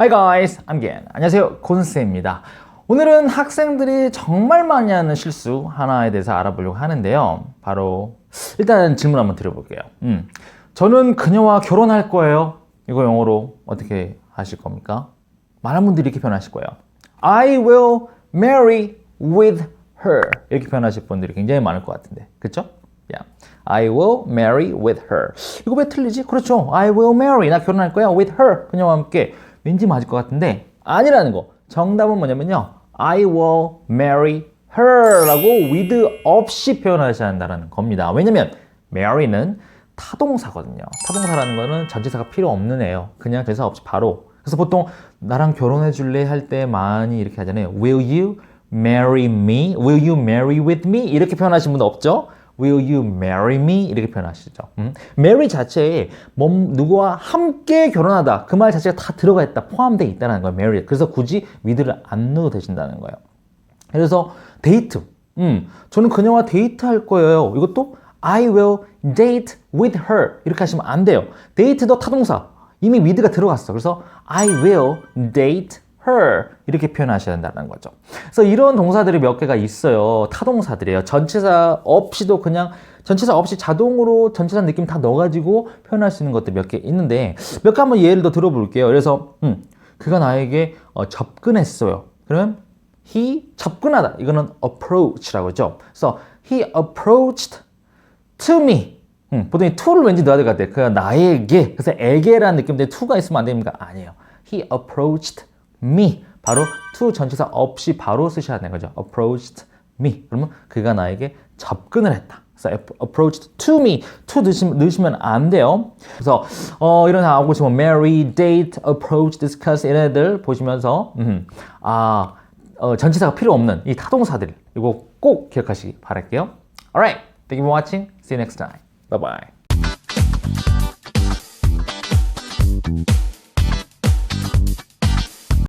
Hi guys, I'm Gen. 안녕하세요, 곤스입니다. 오늘은 학생들이 정말 많이 하는 실수 하나에 대해서 알아보려고 하는데요. 바로 일단 질문 한번 드려볼게요. 음, 저는 그녀와 결혼할 거예요. 이거 영어로 어떻게 하실 겁니까? 많은 분들이 이렇게 표현하실 거예요. I will marry with her. 이렇게 표현하실 분들이 굉장히 많을 것 같은데, 그렇죠? Yeah. I will marry with her. 이거 왜 틀리지? 그렇죠. I will marry. 나 결혼할 거야. with her. 그녀와 함께. 왠지 맞을 것 같은데 아니라는 거. 정답은 뭐냐면요. I will marry her라고 with 없이 표현하셔야 한다는 겁니다. 왜냐면 marry는 타동사거든요. 타동사라는 거는 전치사가 필요 없는 애요. 그냥 대사 없이 바로. 그래서 보통 나랑 결혼해 줄래 할 때 많이 이렇게 하잖아요. Will you marry me? Will you marry with me? 이렇게 표현하시는 분도 없죠? Will you marry me? 이렇게 표현하시죠. 음? marry 자체에 몸, 누구와 함께 결혼하다 그 말 자체가 다 들어가 있다 포함되어 있다는 거예요. marry. 그래서 굳이 with를 안 넣어도 되신다는 거예요. 그래서 데이트. 음, 저는 그녀와 데이트할 거예요. 이것도 I will date with her 이렇게 하시면 안 돼요. 데이트도 타동사. 이미 with가 들어갔어. 그래서 I will date her 이렇게 표현하셔야 된다는 거죠. 그래서 이런 동사들이 몇 개가 있어요. 타동사들이에요. 전치사 없이도 그냥 전치사 없이 자동으로 전치사 느낌 다 넣어가지고 표현할 수 있는 것들 몇 개 있는데 몇 개 한번 예를 더 들어볼게요. 그래서 음, 그가 나에게 어, 접근했어요. 그러면 he 접근하다 이거는 approach라고 하죠. 그래서 he approached to me. 음, 보통 이 to를 왠지 넣어야 될 것 같아요. 그가 나에게 그래서 에게라는 느낌인데 to가 있으면 안 됩니까? 아니에요. He approached me. 바로 to 전치사 없이 바로 쓰셔야 되는 거죠. approached me. 그러면 그가 나에게 접근을 했다. 그래서 approached to me. to 넣으시면, 넣으시면 안 돼요. 그래서 어, 이런 나오고 싶으면 marry, date, approach, discuss 이런 애들 보시면서 음, 아 어, 전치사가 필요 없는 이 타동사들 이거 꼭 기억하시기 바랄게요. Alright, thank you for watching. See you next time. Bye bye.